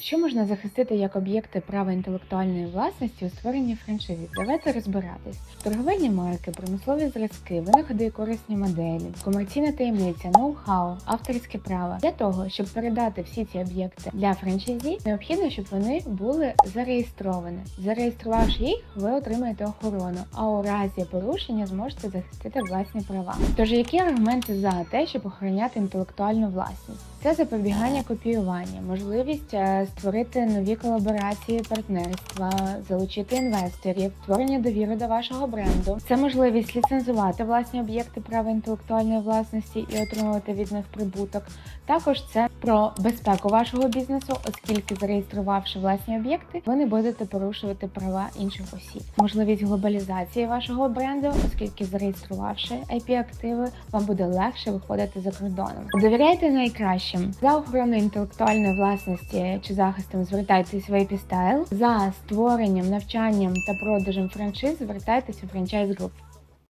Що можна захистити як об'єкти права інтелектуальної власності у створенні франшизи? Давайте розбиратись. Торговельні марки, промислові зразки, винаходи і корисні моделі, комерційна таємниця, ноу-хау, авторське право. Для того, щоб передати всі ці об'єкти для франшизі, необхідно, щоб вони були зареєстровані. Зареєструвавши їх, ви отримаєте охорону, а у разі порушення зможете захистити власні права. Тож, які аргументи за те, щоб охороняти інтелектуальну власність? Це запобігання копіювання, можливість е, створити нові колаборації, партнерства, залучити інвесторів, створення довіри до вашого бренду. Це можливість ліцензувати власні об'єкти права інтелектуальної власності і отримувати від них прибуток. Також це про безпеку вашого бізнесу, оскільки зареєструвавши власні об'єкти, ви не будете порушувати права інших осіб. Можливість глобалізації вашого бренду, оскільки зареєструвавши IP-активи, вам буде легше виходити за кордоном. Довіряйте найкращим за охороною інтелектуальної власності чи захистом. Звертайтесь в IP за створенням, навчанням та продажем франшиз. Звертайтеся у франчайз груп.